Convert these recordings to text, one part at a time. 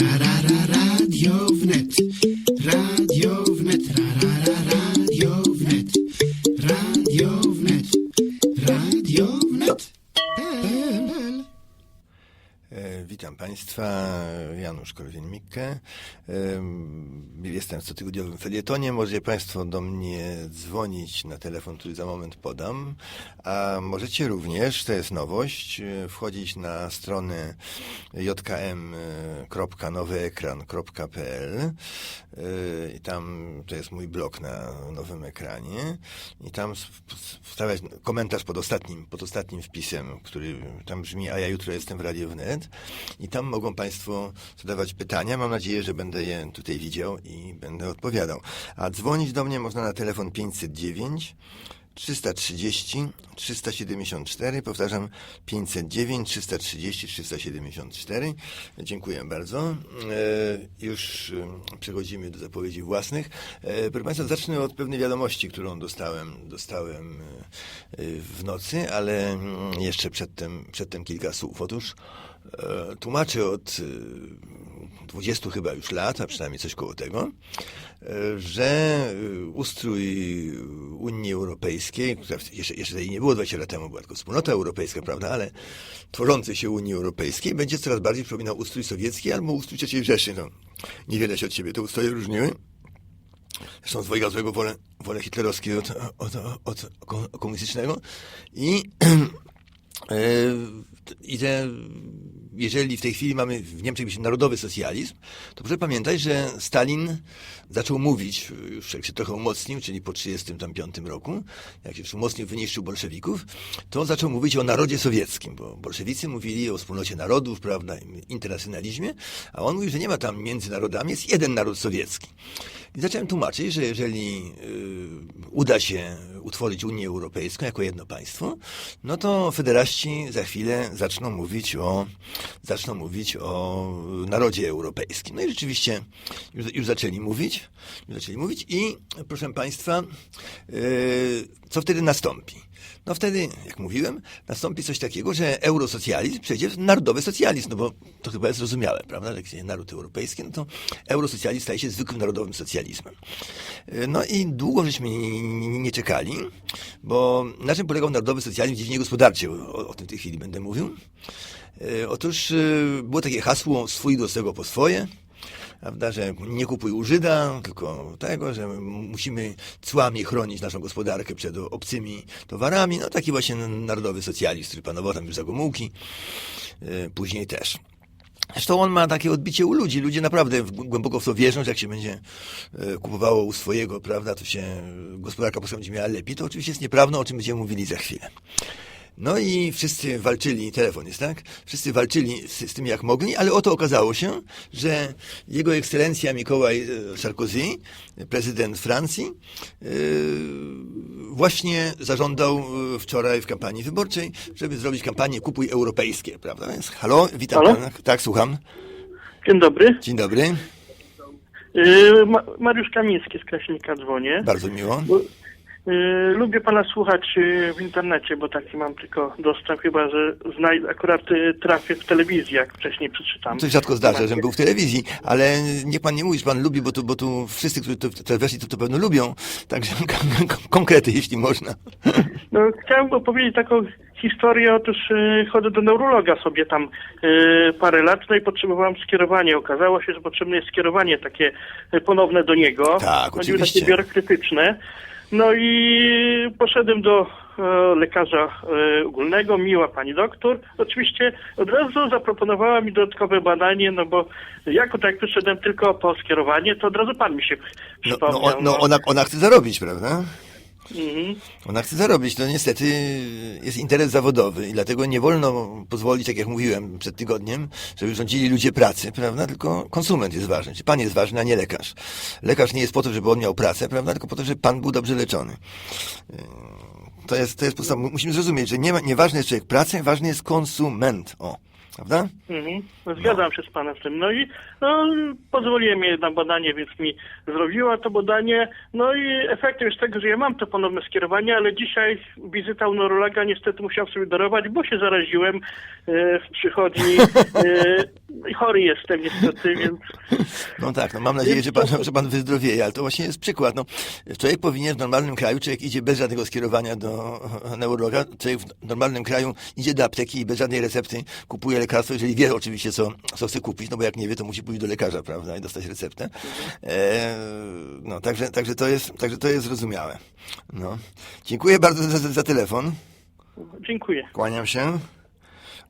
Ra, ra, ra, radio wnet. Radio wnet. Ra, ra, ra, radio wnet. Radio wnet. Radio wnet. E, Witam Państwa, Janusz Korwin-Mikke. Em, Jestem w cotygodniowym felietonie. Możecie Państwo do mnie dzwonić na telefon, który za moment podam. A możecie również, to jest nowość, e, wchodzić na stronę jkm.nowyekran.pl e, i tam to jest mój blog na nowym ekranie i tam wstawiać komentarz pod ostatnim, pod ostatnim wpisem, który tam brzmi, a ja jutro jestem w Radio Wnet i tam mogą Państwo zadawać pytania. Mam nadzieję, że będę je tutaj widział i będę odpowiadał. A dzwonić do mnie można na telefon 509 330 374, powtarzam 509 330 374. Dziękuję bardzo. E, już e, przechodzimy do zapowiedzi własnych. E, proszę Państwa, zacznę od pewnej wiadomości, którą dostałem, dostałem w nocy, ale mm, jeszcze przedtem, przedtem kilka słów. Otóż e, tłumaczę od e, 20 chyba już lat, a przynajmniej coś koło tego, e, że e, ustrój Unii Europejskiej, jeszcze, jeszcze jej nie było 20 lat temu, była tylko wspólnota europejska, prawda, ale tworzącej się Unii Europejskiej będzie coraz bardziej przypominał ustrój sowiecki albo ustrój III Rzeszy. No, niewiele się od siebie te ustroje różniły. Zresztą dwojga złego wolę, wolę hitlerowskiego od, od, od, od komunistycznego. I E, I że jeżeli w tej chwili mamy w Niemczech narodowy socjalizm, to proszę pamiętać, że Stalin zaczął mówić, już jak się trochę umocnił, czyli po 1935 roku, jak się już umocnił, wyniszczył bolszewików, to zaczął mówić o narodzie sowieckim, bo bolszewicy mówili o wspólnocie narodów, prawda, internacjonalizmie, a on mówił, że nie ma tam między narodami, jest jeden naród sowiecki. I zacząłem tłumaczyć, że jeżeli y, uda się utworzyć Unię Europejską jako jedno państwo, no to federaści za chwilę zaczną mówić o, zaczną mówić o narodzie europejskim. No i rzeczywiście już, już zaczęli mówić, już zaczęli mówić i proszę państwa, y, co wtedy nastąpi? No wtedy, jak mówiłem, nastąpi coś takiego, że eurosocjalizm przejdzie w narodowy socjalizm, no bo to chyba jest zrozumiałe, prawda? Jak jest naród europejski, no to eurosocjalizm staje się zwykłym narodowym socjalizmem. No i długo żeśmy nie, nie, nie czekali, bo na czym polegał narodowy socjalizm w dziedzinie gospodarczej? O, o tym w tej chwili będę mówił. E, Otóż e, było takie hasło swój do swego po swoje prawda, że nie kupuj u Żyda, tylko tego, że musimy cłami chronić naszą gospodarkę przed obcymi towarami. No taki właśnie narodowy socjalizm, który panował tam już za Gomułki, e, później też. Zresztą on ma takie odbicie u ludzi. Ludzie naprawdę głęboko w to wierzą, że jak się będzie e, kupowało u swojego, prawda, to się gospodarka po prostu będzie miała lepiej. To oczywiście jest nieprawdą, o czym będziemy mówili za chwilę. No i wszyscy walczyli, telefon jest, tak? Wszyscy walczyli z, z tym jak mogli, ale oto okazało się, że jego ekscelencja Mikołaj e, Sarkozy, prezydent Francji, e, właśnie zażądał e, wczoraj w kampanii wyborczej, żeby zrobić kampanię Kupuj Europejskie, prawda? Więc halo, witam Halo? pana. Tak, słucham. Dzień dobry. Dzień dobry, Yy, Ma Mariusz Kamiński z Kraśnika dzwonię. bardzo miło. Bo, yy, lubię pana słuchać yy, w internecie, bo taki mam tylko dostęp, chyba że znaj- akurat yy, trafię w telewizji, jak wcześniej przeczytam. To się rzadko zdarza, żebym był w telewizji, ale niech pan nie mówi, że pan lubi, bo tu, bo tu wszyscy, którzy teraz weszli, to, to pewno lubią. Także konkrety, jeśli można. No, chciałem opowiedzieć taką historię. Otóż yy, chodzę do neurologa sobie tam yy, parę lat, no i potrzebowałem skierowania. Okazało się, że potrzebne jest skierowanie takie yy, ponowne do niego. Tak, oczywiście. takie biorokrytyczne. No i poszedłem do e, lekarza e, ogólnego, miła pani doktor. Oczywiście od razu zaproponowała mi dodatkowe badanie, no bo jako tak wyszedłem tylko po skierowanie, to od razu pan mi się No, przypomniał. no, on- no ona, ona chce zarobić, prawda? Mhm. Ona chce zarobić. To niestety jest interes zawodowy i dlatego nie wolno pozwolić, tak jak mówiłem przed tygodniem, żeby rządzili ludzie pracy, prawda? Tylko konsument jest ważny. Czy pan jest ważny, a nie lekarz. Lekarz nie jest po to, żeby on miał pracę, prawda? Tylko po to, żeby pan był dobrze leczony. To jest, to jest podstawa. Musimy zrozumieć, że nie, ma, nie ważny jest człowiek pracy, ważny jest konsument. O. Prawda? Mhm. No, Zgadzam się z panem w tym. No i no, pozwoliłem jej na badanie, więc mi zrobiła to badanie. No i efektem jest tego, że ja mam to ponowne skierowanie, ale dzisiaj wizyta u neurologa niestety musiałem sobie darować, bo się zaraziłem e, w przychodni. E, No chory jestem niestety, więc No tak, no mam nadzieję, że pan, że pan wyzdrowieje, ale to właśnie jest przykład. No, człowiek powinien w normalnym kraju, człowiek idzie bez żadnego skierowania do neurologa, człowiek w normalnym kraju idzie do apteki i bez żadnej recepty kupuje lekarstwo, jeżeli wie oczywiście, co, co chce kupić, no bo jak nie wie, to musi pójść do lekarza, prawda, i dostać receptę. E, no, także, także, to jest, także to jest zrozumiałe. No. Dziękuję bardzo za, za, za telefon. dziękuję. Kłaniam się.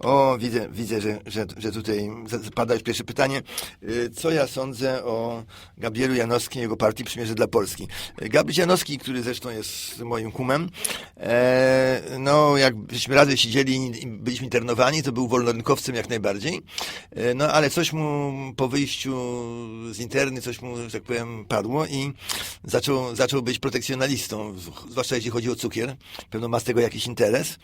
O, widzę, widzę że, że, że tutaj pada już pierwsze pytanie. Y, Co ja sądzę o Gabrielu Janowskim i jego partii Przymierze dla Polski? Y, Gabriel Janowski, który zresztą jest moim kumem, e, no jak żeśmy razem siedzieli i byliśmy internowani, to był wolnorynkowcem jak najbardziej, E, no ale coś mu po wyjściu z interny, coś mu, że tak powiem, padło i zaczął, zaczął być protekcjonalistą, zwłaszcza jeśli chodzi o cukier. Pewno ma z tego jakiś interes.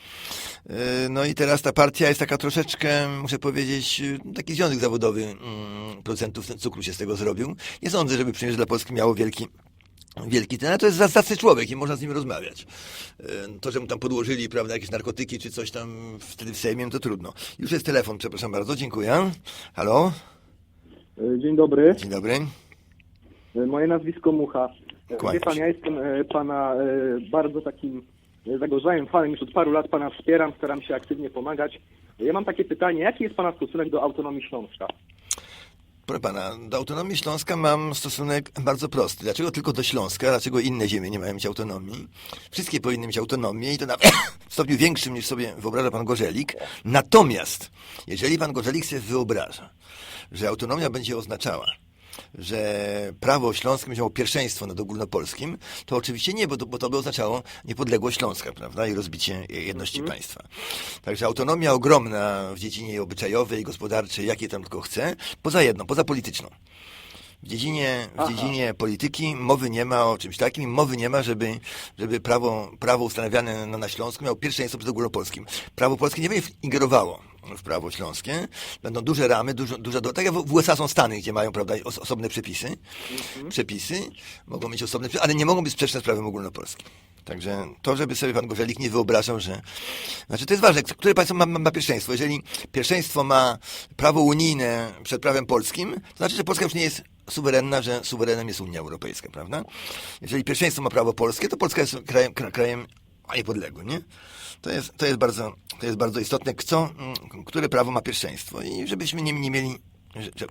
E, No i teraz ta partia jest taka troszeczkę, muszę powiedzieć, e, taki związek zawodowy mm, producentów cukru się z tego zrobił. Nie sądzę, żeby Przymierze dla Polski miało wielki wielki ten, ale to jest zacny człowiek i można z nim rozmawiać. E, To, że mu tam podłożyli, prawda, jakieś narkotyki czy coś tam wtedy w Sejmie, to trudno. Już jest telefon, przepraszam bardzo, dziękuję. Halo, Dzień dobry, dzień dobry. moje nazwisko Mucha. Kłaniam Wie pan, ja jestem pana bardzo takim zagorzałym fanem, już od paru lat pana wspieram, staram się aktywnie pomagać. Ja mam takie pytanie, jaki jest pana stosunek do autonomii Śląska? Proszę pana, do autonomii Śląska mam stosunek bardzo prosty. Dlaczego tylko do Śląska? Dlaczego inne ziemie nie mają mieć autonomii? Wszystkie powinny mieć autonomię i to na w stopniu większym niż sobie wyobraża pan Gorzelik. Natomiast, jeżeli pan Gorzelik sobie wyobraża, że autonomia będzie oznaczała, że prawo śląskie miało pierwszeństwo nad ogólnopolskim, to oczywiście nie, bo to, bo to by oznaczało niepodległość Śląska, prawda, i rozbicie jedności państwa. Także autonomia ogromna w dziedzinie obyczajowej, gospodarczej, jakiej tam tylko chce, poza jedną, poza polityczną. W dziedzinie, w dziedzinie polityki mowy nie ma o czymś takim, mowy nie ma, żeby, żeby prawo, prawo ustanawiane na, na Śląsku miało pierwszeństwo przed ogólnopolskim. Prawo polskie nie będzie ingerowało w prawo śląskie. Będą duże ramy, dużo, duża, tak jak w USA są Stany, gdzie mają prawda, os, osobne przepisy. Przepisy mogą mieć osobne przepisy, ale nie mogą być sprzeczne z prawem ogólnopolskim. Także to, żeby sobie pan Gorzelik nie wyobrażał, że... Znaczy to jest ważne, które państwo ma, ma, ma pierwszeństwo. Jeżeli pierwszeństwo ma prawo unijne przed prawem polskim, to znaczy, że Polska już nie jest suwerenna, że suwerenem jest Unia Europejska, prawda? Jeżeli pierwszeństwo ma prawo polskie, to Polska jest krajem, kra, krajem a niepodległym, nie? To jest, to, jest bardzo, to jest bardzo istotne, kto, mm, które prawo ma pierwszeństwo. I żebyśmy nie, nie mieli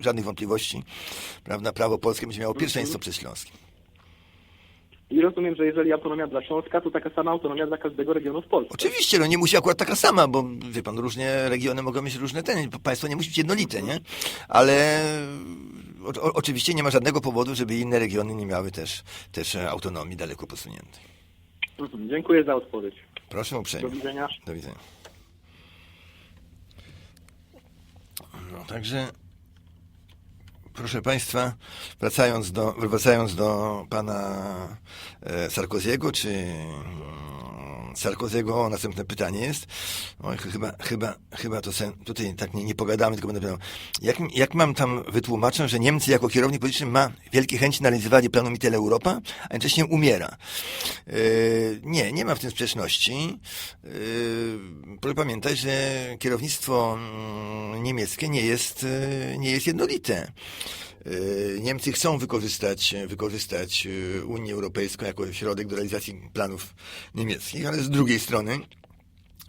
żadnych wątpliwości, prawda? Prawo polskie będzie miało pierwszeństwo przed śląskim. I rozumiem, że jeżeli autonomia dla Śląska, to taka sama autonomia dla każdego regionu w Polsce. Oczywiście, no nie musi akurat taka sama, bo wie pan, różne regiony mogą mieć różne ten, państwo nie musi być jednolite, nie? Ale o, o, oczywiście nie ma żadnego powodu, żeby inne regiony nie miały też, też autonomii daleko posuniętej. Dziękuję za odpowiedź. Proszę uprzejmie. Do widzenia. Do widzenia. No, także proszę Państwa, wracając do, wracając do pana e, Sarkoziego, czy mm, Sarkoziego, następne pytanie jest. Oj, chyba, chyba, chyba to sen, tutaj tak nie, nie pogadamy, tylko będę pytał, jak, jak mam tam wytłumaczę, że Niemcy jako kierownik polityczny ma wielkie chęci na realizowanie planu Mittel Europa, a jednocześnie umiera. Yy, nie, nie ma w tym sprzeczności. Yy, proszę pamiętać, że kierownictwo mm, niemieckie nie jest, nie jest jednolite. Yy, Niemcy chcą wykorzystać, wykorzystać yy, Unię Europejską jako środek do realizacji planów niemieckich, ale z drugiej strony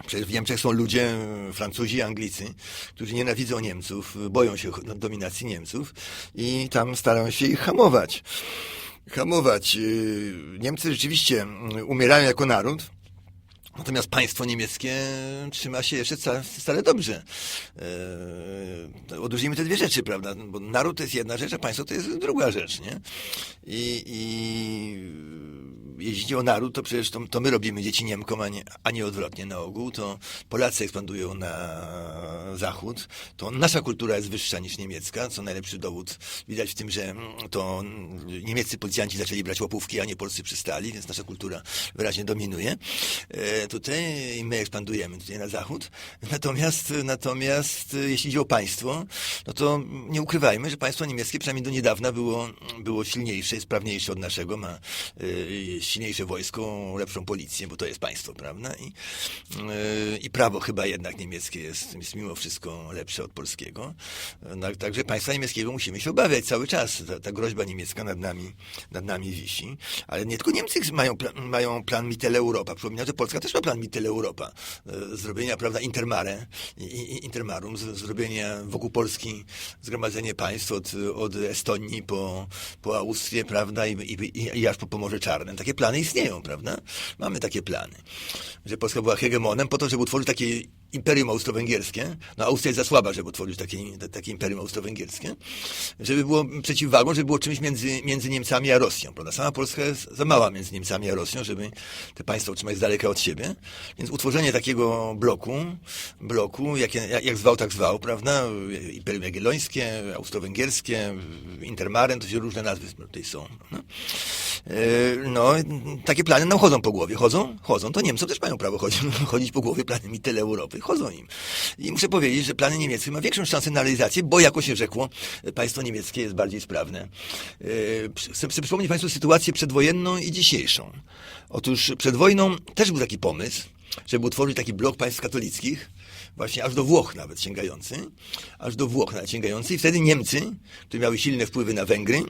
Przecież w Niemczech są ludzie, y, Francuzi, Anglicy, którzy nienawidzą Niemców, y, boją się dominacji Niemców i tam starają się ich hamować. Hamować. Y, Niemcy rzeczywiście y, umierają jako naród, Natomiast państwo niemieckie trzyma się jeszcze wcale dobrze. Eee, odróżnijmy te dwie rzeczy, prawda? Bo naród to jest jedna rzecz, a państwo to jest druga rzecz, nie? I, i chodzi o naród, to przecież to, to my robimy dzieci Niemkom, a nie, a nie odwrotnie na ogół. To Polacy ekspandują na zachód. To nasza kultura jest wyższa niż niemiecka, co najlepszy dowód widać w tym, że to niemieccy policjanci zaczęli brać łapówki, a nie polscy przystali, więc nasza kultura wyraźnie dominuje. E, tutaj, i my ekspandujemy tutaj na zachód. Natomiast, natomiast jeśli idzie o państwo, no to nie ukrywajmy, że państwo niemieckie przynajmniej do niedawna było, było silniejsze, sprawniejsze od naszego, ma e, silniejsze wojsko, lepszą policję, bo to jest państwo, prawda? I, e, i prawo chyba jednak niemieckie jest, jest mimo wszystko lepsze od polskiego. No, także państwa niemieckiego musimy się obawiać cały czas. Ta, ta groźba niemiecka nad nami, nad nami wisi. Ale nie tylko Niemcy mają, mają plan Mittel Europa. Przypominam, że Polska też ma plan Mittel Europa. E, Zrobienia, prawda, Intermare, Intermarum, z- zrobienia wokół Polski zgromadzenie państw od, od Estonii po, po Austrię, prawda, i, i, i aż po Pomorze Czarne. Takie plany istnieją, prawda? Mamy takie plany. Że Polska była hegemonem po to, żeby utworzyć takie imperium austro-węgierskie. No Austria jest za słaba, żeby utworzyć takie, takie imperium austro-węgierskie. Żeby było przeciwwagą, żeby było czymś między, między Niemcami a Rosją. Prawda? Sama Polska jest za mała między Niemcami a Rosją, żeby te państwa utrzymać z daleka od siebie. Więc utworzenie takiego bloku, bloku, jak, jak, jak zwał, tak zwał, prawda? Imperium Jagiellońskie, austro-węgierskie, Intermarem, to się różne nazwy tutaj są. prawda? E, No, takie plany nam chodzą po głowie. Chodzą? Chodzą. To Niemcom też mają prawo chodzić, chodzić po głowie plany Mittel Europy. Chodzą im. I muszę powiedzieć, że plany niemieckie ma większą szansę na realizację, bo jako się rzekło, państwo niemieckie jest bardziej sprawne. E, Chcę, przypomnieć Państwu sytuację przedwojenną i dzisiejszą. Otóż przed wojną też był taki pomysł, żeby utworzyć taki blok państw katolickich, właśnie aż do Włoch nawet sięgający, aż do Włoch nawet sięgający i wtedy Niemcy, które miały silne wpływy na Węgry,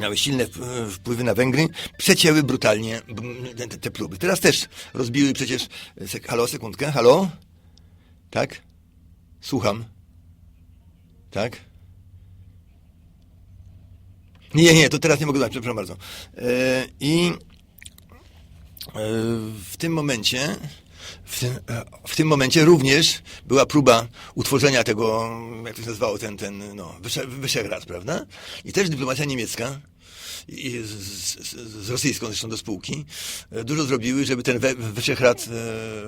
miały silne wp- wpływy na Węgry, przecięły brutalnie te, te próby. Teraz też rozbiły przecież... Halo, sekundkę, halo? Tak? Słucham. Tak? Nie, nie, to teraz nie mogę dać, przepraszam bardzo. E, I e, w tym momencie w tym, e, w tym momencie również była próba utworzenia tego, jak to się nazywało, ten, ten no, Wysze- Wyszehrad, prawda? I też dyplomacja niemiecka i z, rosyjską zresztą do spółki, e, dużo zrobiły, żeby ten We- Wyszehrad,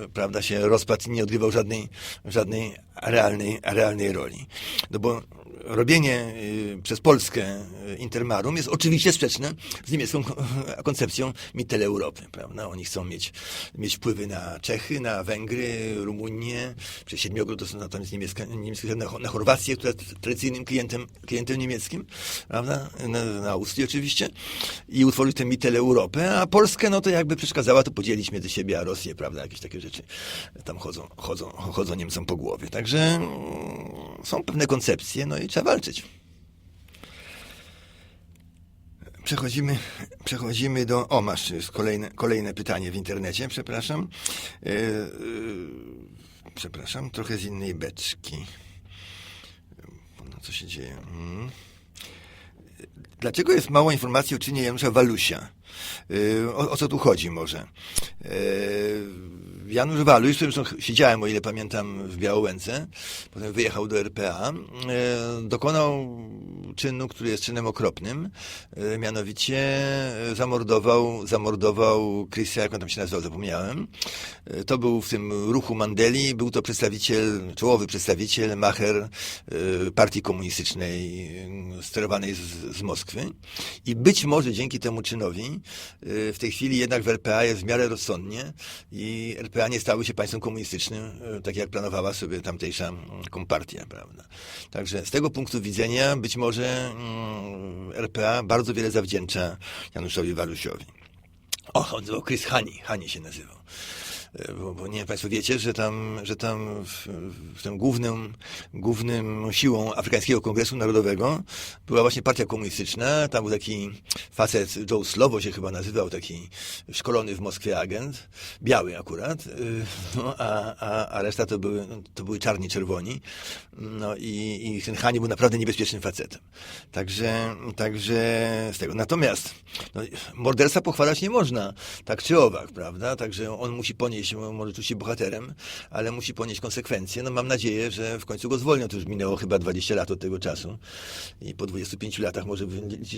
e, prawda, się rozpadł i nie odgrywał żadnej, żadnej realnej, realnej roli. No bo robienie y, przez Polskę y, Intermarum jest oczywiście sprzeczne z niemiecką ko- koncepcją Mittel Europy, prawda? Oni chcą mieć, mieć wpływy na Czechy, na Węgry, Rumunię, przez Siedmiogród to są natomiast niemiecka, niemiecka na, na Chorwację, która jest tradycyjnym klientem, klientem niemieckim, prawda? Na, na oczywiście i utworzyć tę Mittel Europę, a Polskę, no to jakby przeszkadzała to podzielić między siebie a Rosję, prawda? Jakieś takie rzeczy tam chodzą, chodzą, chodzą Niemcom po głowie. Także mm, są pewne koncepcje, no i trzeba walczyć. Przechodzimy, przechodzimy do. O, masz kolejne, kolejne pytanie w internecie, przepraszam. E, e, przepraszam, trochę z innej beczki. No, co się dzieje? Mm. Dlaczego jest mało informacji o czynie Janusza Walusia? Yy, O, o co tu chodzi może? Janusz Waluś, z którym siedziałem, o ile pamiętam, w Białęce, potem wyjechał do RPA, yy, dokonał czynu, który jest czynem okropnym, yy, mianowicie yy, zamordował, zamordował Chrisa, jak on tam się nazywał, zapomniałem. Yy, To był w tym ruchu Mandeli, był to przedstawiciel, czołowy przedstawiciel, macher partii komunistycznej yy, sterowanej z, z Moskwy. I być może dzięki temu czynowi w tej chwili jednak w RPA jest w miarę rozsądnie i RPA nie stały się państwem komunistycznym, tak jak planowała sobie tamtejsza mm, kompartia, prawda. Także z tego punktu widzenia być może mm, RPA bardzo wiele zawdzięcza Januszowi Walusiowi. O, on nazywał Chris Hani, Hani się nazywał. E, Bo, bo nie wiem, Państwo wiecie, że tam, że tam w, w tym głównym, głównym siłą Afrykańskiego Kongresu Narodowego była właśnie partia komunistyczna. Tam był taki facet, Joe Slovo się chyba nazywał, taki szkolony w Moskwie agent, biały akurat, y, no, a, a, a reszta to były, to były czarni, czerwoni. No i, i ten Hani był naprawdę niebezpiecznym facetem. Także, także z tego. Natomiast no, morderstwa pochwalać nie można, tak czy owak, prawda? Także on musi ponieść, może czuć się bohaterem, ale musi ponieść konsekwencje. No mam nadzieję, że w końcu go zwolnią. To już minęło chyba 20 lat od tego czasu i po 25 latach może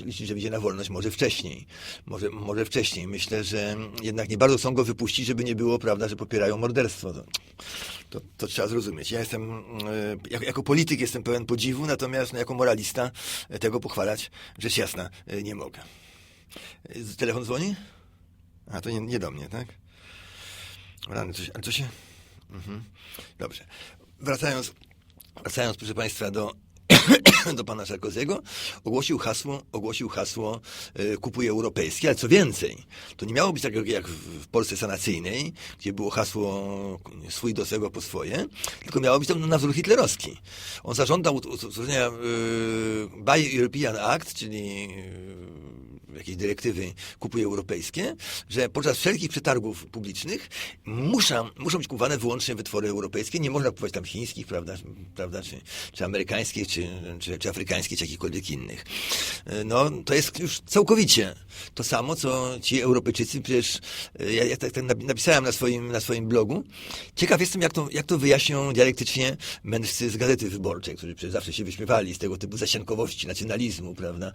liczyć, że wyjdzie na wolność, może wcześniej. Może, może wcześniej. Myślę, że jednak nie bardzo chcą go wypuścić, żeby nie było, prawda, że popierają morderstwo. To, to, to trzeba zrozumieć. Ja jestem, e, jako, polityk jestem pełen podziwu, natomiast no, jako moralista e, tego pochwalać, rzecz jasna, e, nie mogę. Telefon dzwoni? A, to nie, nie do mnie, tak? Rany, coś, co się... Mhm. Dobrze. Wracając, wracając, proszę Państwa, do, do pana Sarkozy'ego, ogłosił hasło, ogłosił hasło e, kupuj europejskie, ale co więcej, to nie miało być tak jak w Polsce sanacyjnej, gdzie było hasło swój do swego po swoje, tylko miało być to na wzór hitlerowski. On zażądał ut- utworzenia e, Buy European Act, czyli e, jakieś dyrektywy kupuj europejskie, że podczas wszelkich przetargów publicznych muszą, muszą być kupowane wyłącznie wytwory europejskie. Nie można kupować tam chińskich, prawda, prawda czy, czy amerykańskich, czy, czy, czy afrykańskich, czy jakichkolwiek innych. E, No, to jest już całkowicie to samo, co ci Europejczycy, przecież e, ja, ja tak, tak napi- napisałem na swoim, na swoim blogu. Ciekaw jestem, jak to, jak to wyjaśnią dialektycznie mędrcy z Gazety Wyborczej, którzy przecież zawsze się wyśmiewali z tego typu zasiankowości, nacjonalizmu, prawda?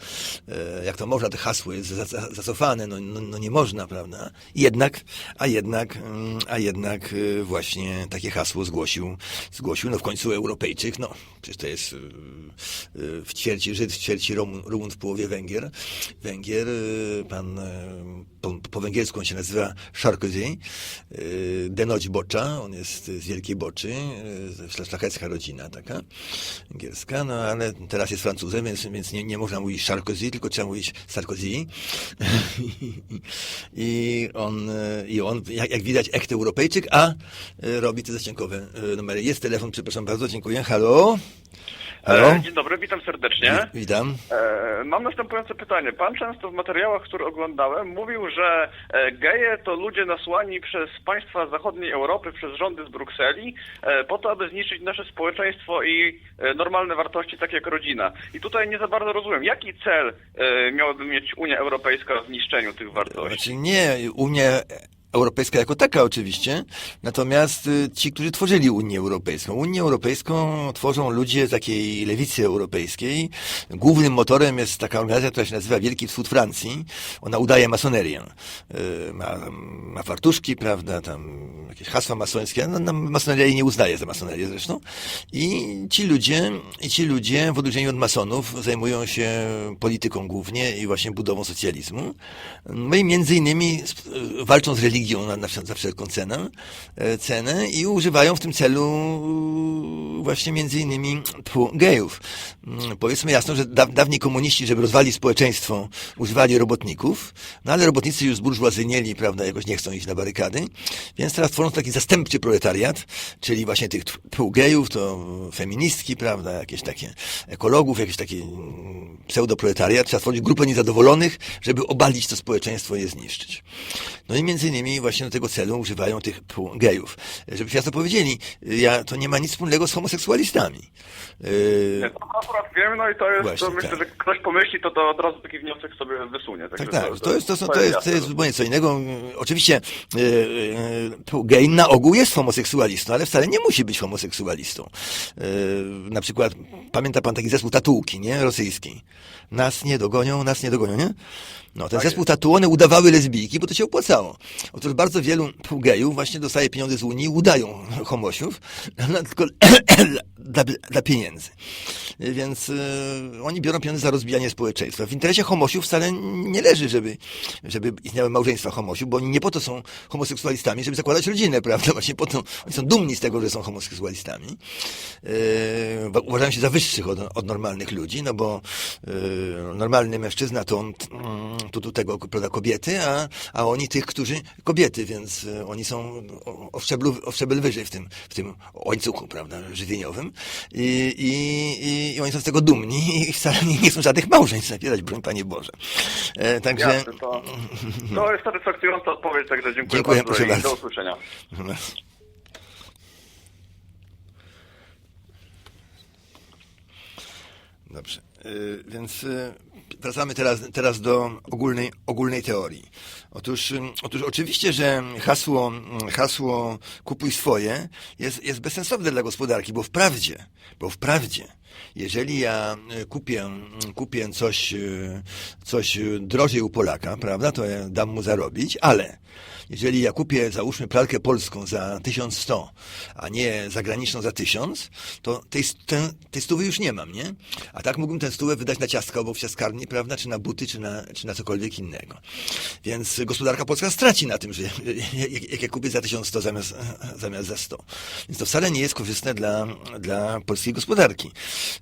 E, Jak to można, to hasło jest za- za- zacofane, no, no, no nie można, prawda? Jednak, a jednak, mm, a jednak właśnie takie hasło zgłosił, zgłosił, no w końcu Europejczyk, no przecież to jest w ćwierci Żyd, w ćwierci Rumun, w połowie Węgier. Węgier, e, pan, e, po, po węgiersku on się nazywa Sarkozy, e, Denoć Bocza, on jest z Wielkiej Boczy, szlachecka rodzina taka, węgierska, no ale teraz jest Francuzem, więc, więc nie, nie można mówić Sarkozy, tylko trzeba mówić Sarkozy. I on, i on jak, jak widać, ekty Europejczyk, a robi te zaściankowe numery. Jest telefon, przepraszam bardzo, dziękuję. Halo? Halo? E, Dzień dobry, witam serdecznie. Wi- Witam. E, Mam następujące pytanie. Pan często w materiałach, które oglądałem, mówił, że e, geje to ludzie nasłani przez państwa zachodniej Europy, przez rządy z Brukseli, po to, aby zniszczyć nasze społeczeństwo i normalne wartości, takie jak rodzina. I tutaj nie za bardzo rozumiem, jaki cel miałaby mieć Unia Europejska w zniszczeniu tych wartości? Znaczy nie, Unia Europejska jako taka oczywiście, natomiast y, ci, którzy tworzyli Unię Europejską. Unię Europejską tworzą ludzie z takiej lewicy europejskiej. Głównym motorem jest taka organizacja, która się nazywa Wielki Wschód Francji. Ona udaje masonerię. Y, Ma, ma fartuszki, prawda, tam jakieś hasła masońskie. No, no, masoneria jej nie uznaje za masonerię zresztą. I ci ludzie, i ci ludzie w odróżnieniu od masonów zajmują się polityką głównie i właśnie budową socjalizmu. No i między innymi walczą z religią na, na, wsz- za wszelką cenę, e, cenę i używają w tym celu właśnie między innymi tfu, gejów. Mm, Powiedzmy jasno, że da, dawniej komuniści, żeby rozwalić społeczeństwo, używali robotników, no ale robotnicy już zburżuazynieli, prawda, jakoś nie chcą iść na barykady, więc teraz tworzą taki zastępczy proletariat, czyli właśnie tych tfu, gejów, to feministki, prawda, jakieś takie ekologów, jakieś takie mm, pseudoproletariat, trzeba stworzyć grupę niezadowolonych, żeby obalić to społeczeństwo i je zniszczyć. No i między innymi właśnie do tego celu używają tych gejów. Żebyście jasno powiedzieli, ja, to nie ma nic wspólnego z homoseksualistami. Yy, Nie, to akurat wiem, no i to jest, Właśnie, to myślę, tak. że ktoś pomyśli, to, to od razu taki wniosek sobie wysunie. Tak, tak. To jest, to, są, to, jest, to jest zupełnie co innego. Oczywiście e, e, gej na ogół jest homoseksualistą, ale wcale nie musi być homoseksualistą. E, na przykład, pamięta pan taki zespół tatułki, nie? Rosyjski. Nas nie dogonią, nas nie dogonią, nie? No, ten zespół tatu, one udawały lesbijki, bo to się opłacało. Otóż bardzo wielu gejów właśnie dostaje pieniądze z Unii, udają homosiów, no, tylko dla, dla pieniędzy. Więc e, oni biorą pieniądze za rozbijanie społeczeństwa. W interesie homosiów wcale nie leży, żeby, żeby istniały małżeństwa homosiów, bo oni nie po to są homoseksualistami, żeby zakładać rodzinę, prawda? Właśnie po to, oni są dumni z tego, że są homoseksualistami. Bo uważają się za wyższych od, od normalnych ludzi, no bo e, normalny mężczyzna to on mm, tu, tu tego prawda, kobiety, a, a oni tych, którzy kobiety, więc e, oni są o, o, szczeblu, o szczebel wyżej w tym, w tym łańcuchu, prawda, żywieniowym. I, i, I oni są z tego dumni i wcale nie, nie są żadnych małżeństw zawierać, broń Panie Boże. E, także... Jasne, to, to jest satysfakcjonująca odpowiedź, także dziękuję, Dziękuję, bardzo bardzo. do usłyszenia. Dobrze. Y, Więc y, wracamy teraz, teraz do ogólnej, ogólnej teorii. Otóż, ym, otóż oczywiście, że hasło, hasło kupuj swoje jest, jest bezsensowne dla gospodarki, bo wprawdzie, bo wprawdzie Jeżeli ja e, kupię, kupię coś, e, coś e, drożej u Polaka, prawda, to ja dam mu zarobić, ale jeżeli ja kupię, załóżmy, pralkę polską za 1100, a nie zagraniczną za 1000, to tej, ten, tej stówy już nie mam, nie? A tak mógłbym tę stówę wydać na ciastka obok w ciastkarni, prawda, czy na buty, czy na, czy na cokolwiek innego. Więc gospodarka polska straci na tym, że jak, jak ja kupię za 1100 zamiast, zamiast za 100. Więc to wcale nie jest korzystne dla, dla polskiej gospodarki.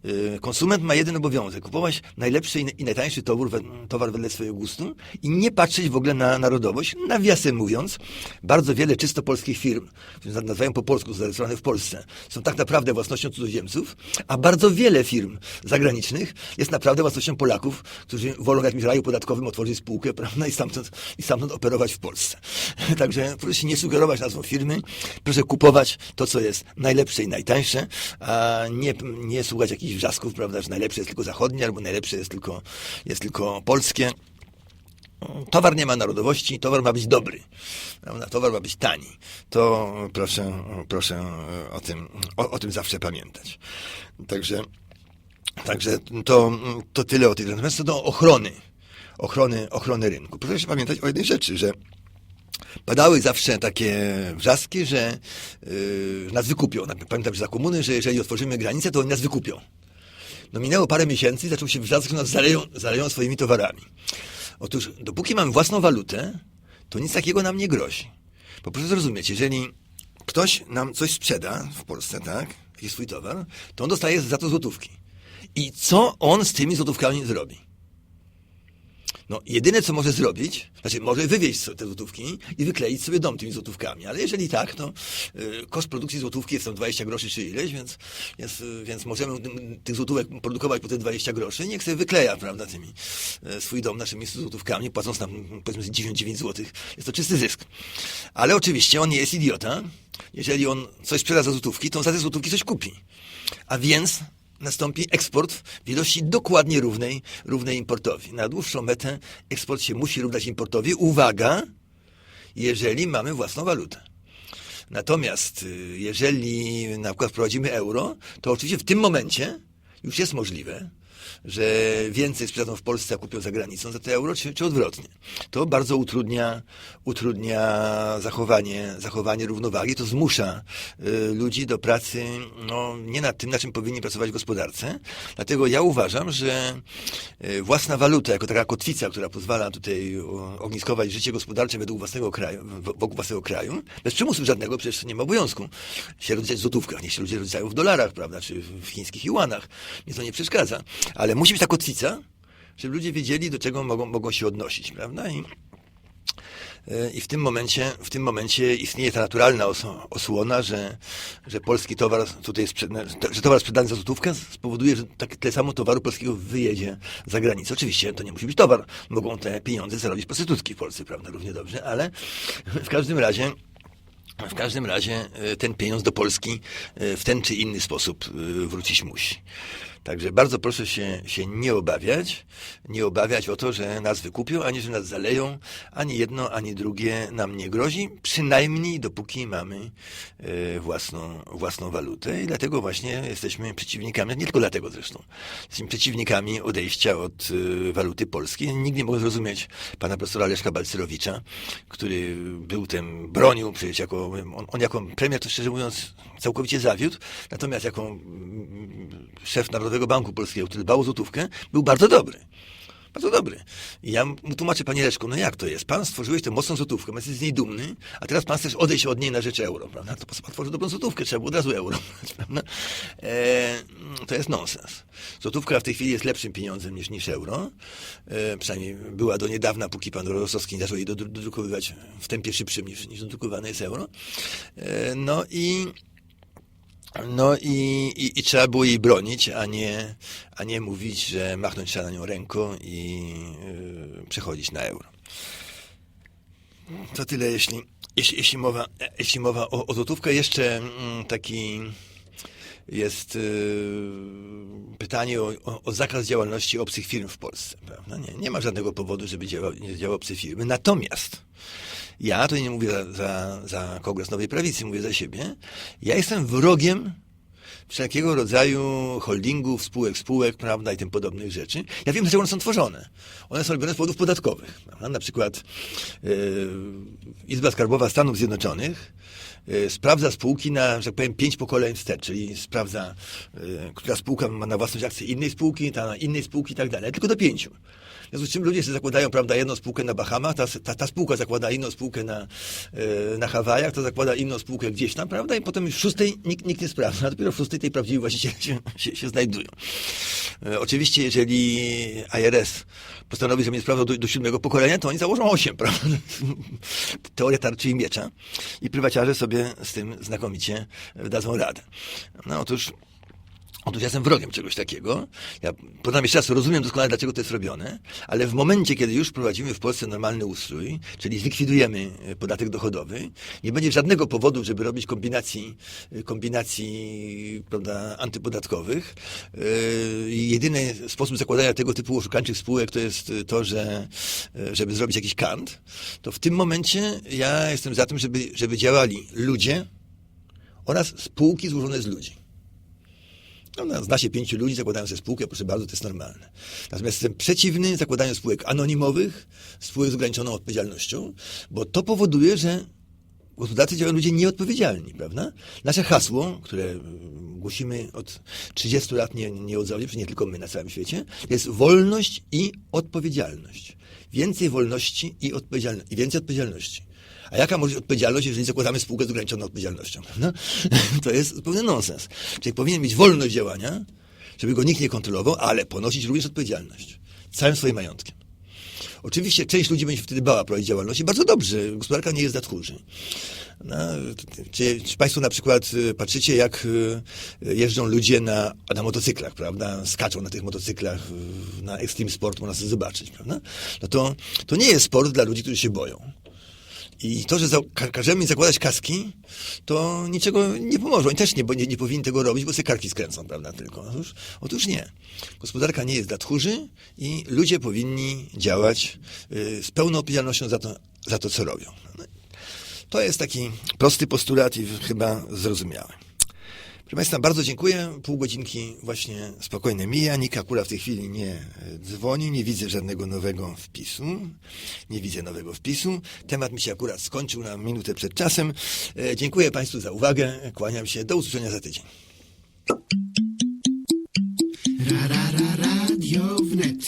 Yy, Konsument ma jeden obowiązek, kupować najlepszy i najtańszy towar, towar wedle swojego gustu i nie patrzeć w ogóle na narodowość. Nawiasem mówiąc, bardzo wiele czysto polskich firm, które nazywają po polsku, zarejestrowane w Polsce, są tak naprawdę własnością cudzoziemców, a bardzo wiele firm zagranicznych jest naprawdę własnością Polaków, którzy wolą w jakimś raju podatkowym otworzyć spółkę prawda, i, stamtąd, i stamtąd operować w Polsce. Także proszę się nie sugerować nazwą firmy, proszę kupować to, co jest najlepsze i najtańsze, a nie, nie słuchać jakichś wrzasków, prawda, że najlepsze jest tylko zachodnie, albo najlepsze jest tylko, jest tylko polskie. Towar nie ma narodowości, towar ma być dobry. Prawda? Towar ma być tani. To proszę, proszę o tym, o, o tym zawsze pamiętać. Także, także to, to tyle o tych. Natomiast co do ochrony, ochrony, ochrony rynku. Proszę pamiętać o jednej rzeczy, że padały zawsze takie wrzaski, że yy, nas wykupią. Pamiętam, że za komuny, że jeżeli otworzymy granicę, to oni nas wykupią. No minęło parę miesięcy i zaczął się wrzask, że nas zaleją, zaleją swoimi towarami. Otóż, dopóki mamy własną walutę, to nic takiego nam nie grozi. Bo proszę zrozumieć, jeżeli ktoś nam coś sprzeda w Polsce, tak, jakiś swój towar, to on dostaje za to złotówki. I co on z tymi złotówkami zrobi? No, jedyne co może zrobić, znaczy może wywieźć te złotówki i wykleić sobie dom tymi złotówkami, ale jeżeli tak, to y, koszt produkcji złotówki jest tam 20 groszy czy ileś, więc, jest, więc możemy tych złotówek produkować po te 20 groszy i niech sobie wykleja, prawda, tymi y, swój dom naszymi złotówkami, płacąc nam powiedzmy 99 złotych. Jest to czysty zysk. Ale oczywiście on nie jest idiota. Jeżeli on coś sprzeda za złotówki, to on za te złotówki coś kupi. A więc nastąpi eksport w ilości dokładnie równej, równej importowi. Na dłuższą metę eksport się musi równać importowi. Uwaga, jeżeli mamy własną walutę. Natomiast y, jeżeli na przykład wprowadzimy euro, to oczywiście w tym momencie już jest możliwe, że więcej sprzedadzą w Polsce, a kupią za granicą za te euro, czy, czy odwrotnie. To bardzo utrudnia, utrudnia zachowanie, zachowanie równowagi. To zmusza y, ludzi do pracy no, nie nad tym, na czym powinni pracować w gospodarce. Dlatego ja uważam, że y, własna waluta, jako taka kotwica, która pozwala tutaj o, ogniskować życie gospodarcze według własnego kraju, wokół własnego kraju, bez przymusu żadnego, przecież nie ma obowiązku się rozliczać w złotówkach, niech się ludzie rozliczają w dolarach, prawda, czy w chińskich juanach. Mnie to nie przeszkadza. Ale musi być ta kotwica, żeby ludzie wiedzieli, do czego mogą, mogą się odnosić, prawda? I, e, i w tym momencie, w tym momencie istnieje ta naturalna os osłona, że, że polski towar tutaj że towar sprzedany za złotówkę spowoduje, że tak, tyle samo towaru polskiego wyjedzie za granicę. Oczywiście to nie musi być towar. Mogą te pieniądze zarobić prostytutki w Polsce, prawda, równie dobrze, ale w każdym razie w każdym razie e, ten pieniądz do Polski e, w ten czy inny sposób wrócić musi. Także bardzo proszę się, się nie obawiać, nie obawiać o to, że nas wykupią, ani że nas zaleją, ani jedno, ani drugie nam nie grozi, przynajmniej dopóki mamy e, własną, własną walutę i dlatego właśnie jesteśmy przeciwnikami, nie tylko dlatego zresztą, jesteśmy przeciwnikami odejścia od e, waluty polskiej. Nigdy nie mogę zrozumieć pana profesora Leszka Balcerowicza, który był tym, bronił przecież jako, on, on jako premier to szczerze mówiąc całkowicie zawiódł, natomiast jako mm, szef Narodowego Banku Polskiego, który dbał o złotówkę, był bardzo dobry. Bardzo dobry. I ja mu tłumaczę, panie Leszku, no jak to jest? Pan stworzyłeś tę mocną złotówkę, pan jest z niej dumny, a teraz pan chcesz odejść od niej na rzecz euro, prawda? To pan tworzył dobrą złotówkę? Trzeba było od razu euro, prawda? E, to jest nonsens. Złotówka w tej chwili jest lepszym pieniądzem niż, niż euro. E, przynajmniej była do niedawna, póki pan Rosowski nie zaczął jej dodru- dodrukowywać w tempie szybszym niż, niż dodrukowane jest euro. E, no i no i, i, i trzeba było jej bronić, a nie, a nie mówić, że machnąć trzeba na nią ręką i yy, przechodzić na euro. To tyle, jeśli, jeśli, jeśli mowa, jeśli mowa o, o złotówkę. Jeszcze mm, taki jest yy, pytanie o, o, o zakaz działalności obcych firm w Polsce. Prawda? Nie, nie ma żadnego powodu, żeby działa, nie działały obce firmy. Natomiast ja, to nie mówię za, za, za Kongres Nowej Prawicy, mówię za siebie, ja jestem wrogiem wszelkiego rodzaju holdingów, spółek, spółek, prawda, i tym podobnych rzeczy. Ja wiem, dlaczego one są tworzone. One są robione z powodów podatkowych. Prawda? Na przykład yy, Izba Skarbowa Stanów Zjednoczonych yy, sprawdza spółki na, że tak powiem, pięć pokoleń wstecz, czyli sprawdza, yy, która spółka ma na własność akcje innej spółki, ta na innej spółki i tak dalej, tylko do pięciu. W związku z czym ludzie sobie zakładają, prawda, jedną spółkę na Bahamach, ta, ta, ta spółka zakłada inną spółkę na, yy, na Hawajach, to zakłada inną spółkę gdzieś tam, prawda, i potem już w szóstej nikt, nikt nie sprawdza, a dopiero w szóstej tej prawdziwi właściciele się, się, się znajdują. E, Oczywiście, jeżeli IRS postanowi, że będzie sprawdzał do, do siódmego pokolenia, to oni założą osiem, prawda? Teoria tarczy i miecza. I prywaciarze sobie z tym znakomicie dadzą radę. No otóż Otóż ja jestem wrogiem czegoś takiego. Ja podam jeszcze raz, rozumiem doskonale, dlaczego to jest robione, ale w momencie, kiedy już wprowadzimy w Polsce normalny ustrój, czyli zlikwidujemy e, podatek dochodowy, nie będzie żadnego powodu, żeby robić kombinacji, e, kombinacji prawda, antypodatkowych. I Jedyny sposób zakładania tego typu oszukańczych spółek to jest e, to, że e, żeby zrobić jakiś kant, to w tym momencie ja jestem za tym, żeby, żeby działali ludzie oraz spółki złożone z ludzi. No, no, zna się pięciu ludzi, zakładają sobie spółkę, proszę bardzo, to jest normalne. Natomiast jestem przeciwny zakładaniu spółek anonimowych, spółek z ograniczoną odpowiedzialnością, bo to powoduje, że gospodarcy działają ludzie nieodpowiedzialni, prawda? Nasze hasło, które y, głosimy od 30 lat nie, nieodzownie, nie tylko my na całym świecie, to jest wolność i odpowiedzialność. Więcej wolności i. I więcej odpowiedzialności. A jaka może być odpowiedzialność, jeżeli zakładamy spółkę z ograniczoną odpowiedzialnością? Prawda? To jest zupełnie nonsens. Czyli powinien mieć wolność działania, żeby go nikt nie kontrolował, ale ponosić również odpowiedzialność. Całym swoim majątkiem. Oczywiście część ludzi będzie wtedy bała prowadzić działalność i bardzo dobrze. Gospodarka nie jest za tchórzy. No, czy, czy Państwo na przykład y, patrzycie, jak y, jeżdżą ludzie na, na motocyklach, prawda? Skaczą na tych motocyklach y, na Extreme Sport, można sobie zobaczyć, prawda? No to, to nie jest sport dla ludzi, którzy się boją. I to, że za, ka- każemy zakładać kaski, to niczego nie pomoże. Oni też nie, nie, nie powinni tego robić, bo sobie karki skręcą, prawda, tylko. Otóż, otóż nie. Gospodarka nie jest dla tchórzy i ludzie powinni działać y, z pełną odpowiedzialnością za to, za to co robią. No, To jest taki prosty postulat i chyba zrozumiały. Proszę Państwa, bardzo dziękuję. Pół godzinki właśnie spokojnie mija. Nikt akurat w tej chwili nie e, dzwoni. Nie widzę żadnego nowego wpisu. Nie widzę nowego wpisu. Temat mi się akurat skończył na minutę przed czasem. E, Dziękuję Państwu za uwagę. Kłaniam się. Do usłyszenia za tydzień. Ra, ra, ra, radio wnet.